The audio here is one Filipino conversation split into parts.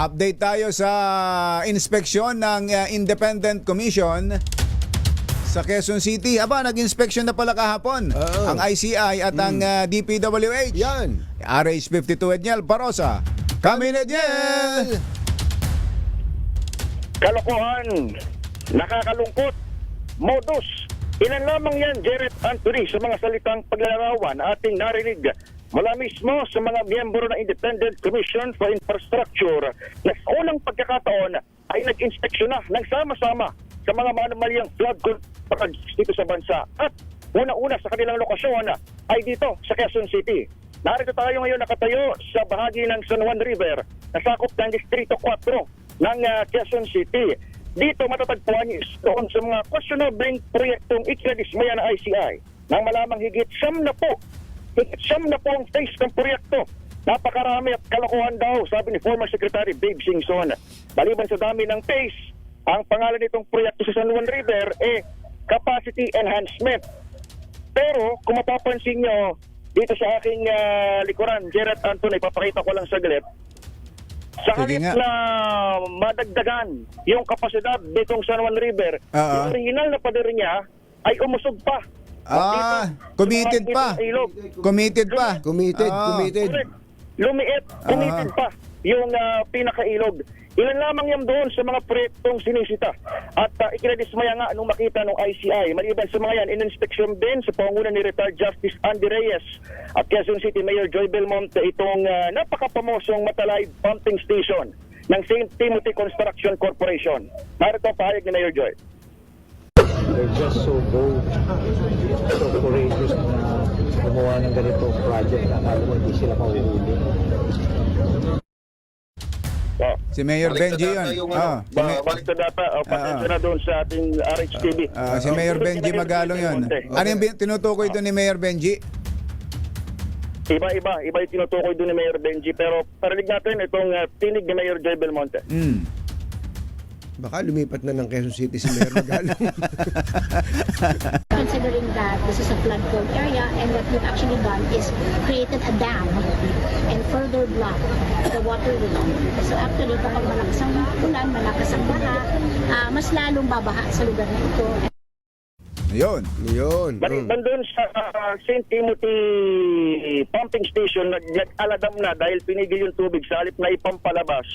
Update tayo sa inspeksyon ng uh, Independent Commission sa Quezon City. Aba, nag-inspection na pala kahapon Oo. ang ICI at ang uh, DPWH. Yan. RH52 Edniel Parosa. Kami na Edniel! Kalokohan, nakakalungkot, modus. Ilan lamang yan, Jared Anthony, sa mga salitang paglalarawan na ating narinig mula mismo sa mga miyembro ng Independent Commission for Infrastructure na sa unang pagkakataon ay nag-inspeksyon na ng sama-sama sa mga manumalyang flood control projects dito sa bansa. At una-una sa kanilang lokasyon ay dito sa Quezon City. Narito tayo ngayon nakatayo sa bahagi ng San Juan River na sakop ng Distrito 4 ng ah, Quezon City. Dito matatagpuan doon sa mga questionable proyektong ikinadismaya ng ICI nang malamang higit siyam na po siyam na po ang face ng proyekto. Napakarami at kalokohan daw, sabi ni former Secretary Babe Singson. Maliban sa dami ng face, ang pangalan nitong proyekto sa San Juan River eh capacity enhancement. Pero kung mapapansin nyo, dito sa aking ah, likuran, Gerard Anthony, papakita ko lang saglit. Sa halip na madagdagan yung kapasidad ditong San Juan River, Oo. yung original na pader niya ay umusog pa. Ah, Dito, committed pa. ilog. Committed pa. Committed, Ah. committed. Correct. Lumiit, committed Ah. pa yung ah, pinakailog. Ilan lamang yan doon sa mga proyektong sinisita. At uh, ikinadismaya nga nung makita ng ICI. Maliban sa mga yan, in-inspection din sa pangunan ni retired Justice Andy Reyes at Quezon City Mayor Joy Belmonte itong uh, napakapamosong Matalay Pumping Station ng St. Timothy Construction Corporation. Narito ang pahayag ni Mayor Joy. They're just so bold, so courageous na gumawa ng ganitong project na akala mo hindi sila mahuhuli. Oh. Si Mayor Balik Benji yun. Yung, Ah, ano, si ba- balik sa data, oh, pasensya Ah. na doon sa ating RHTV. Ah, si Oh, Mayor tuloy Benji si Magalong yun. Belmonte. Ano yung bin- tinutukoy doon ni Mayor Benji? Iba-iba, iba yung tinutukoy doon ni Mayor Benji. Pero parinig natin itong uh, tinig ni Mayor Joy Belmonte. Mm. Baka lumipat na ng Quezon City si Mayor Magalong. considering that this is a flood prone area and what we've actually done is created a dam and further block the waterway. So actually, kapag malakas ang ulan, malakas ang baha, ah, mas lalong babaha sa lugar na ito. Yun. Yun. Balik Mm. doon sa uh, St. Timothy pumping station, nag- nag-aladam na dahil pinigil yung tubig sa halip na ipampalabas.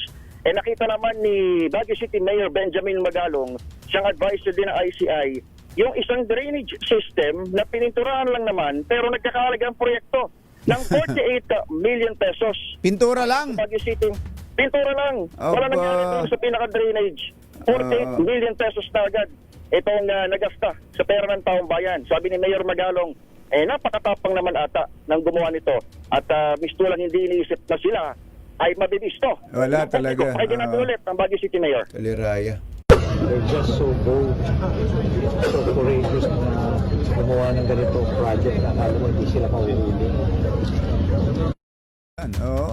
Eh nakita naman ni Baguio City Mayor Benjamin Magalong, siyang advisor din ng ICI, yung isang drainage system na pininturahan lang naman pero nagkakahalaga ang proyekto ng 48 million pesos. Pintura lang. Baguio City. Pintura lang. Wala Aba. nangyari doon sa pinaka-drainage. 48 Ah. million pesos na agad itong uh, nagasta sa pera ng taong bayan. Sabi ni Mayor Magalong, eh napakatapang naman ata ng gumawa nito. At uh, mistulang hindi iniisip na sila ay mabibisto. Wala talaga. Pwede natin ulit ang Baguio City Mayor. Kaliraya. They're just so bold, so courageous na gumawa ng ganitong project na akala mo hindi sila mahuhuli. Yan, Oo.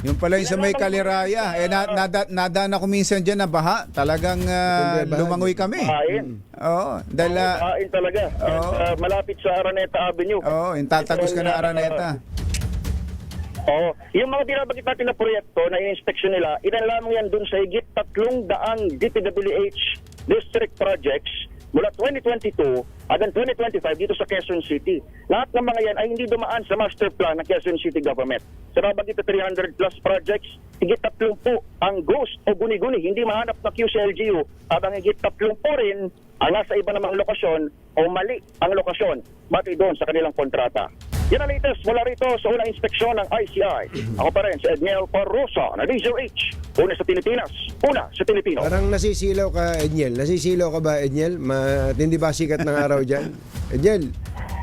Yung pala yung sa may kaliraya. Eh, na, nada, nadaan ako minsan dyan na baha. Talagang ah, lumangoy kami. Kain. Oo. Dahil, ah, Kain talaga. Oo. Uh, malapit sa Araneta Avenue. oo, yung tatagos ka na Araneta. Oo. Yung mga binabagit natin na proyekto na in-inspection nila, ilan lamang yan dun sa higit tatlong daang DPWH district projects mula 2022 hanggang 2025 dito sa Quezon City. Lahat ng mga yan ay hindi dumaan sa master plan ng Quezon City government. Sa nabagit na 300 plus projects, higit 30 ang ghost o guni-guni, hindi mahanap na QCLGU, habang higit 30 rin ang nasa iba namang lokasyon o mali ang lokasyon batay doon sa kanilang kontrata. Yan ang latest mula rito sa unang inspeksyon ng ICI. Ako pa rin si Edniel Parrosa na H. Una sa Pilipinas, una sa Pilipino. Parang nasisilaw ka, Edniel. Nasisilaw ka ba, Edniel? Matindi ba sikat ng araw dyan? Edniel,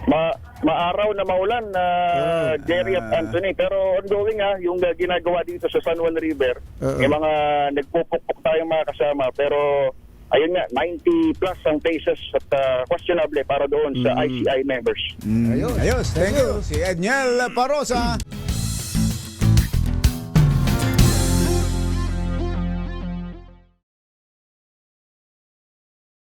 Ma maaraw na maulan na Ah, Jerry at ah. Anthony pero ongoing ha yung uh, ginagawa dito sa San Juan River Oo. may mga nagpupukpok tayong mga kasama pero ayun nga 90 plus ang cases at uh, questionable para doon sa ICI members Mm. Ayos. Ayos. Thank Thank you. Si Edniel Parosa.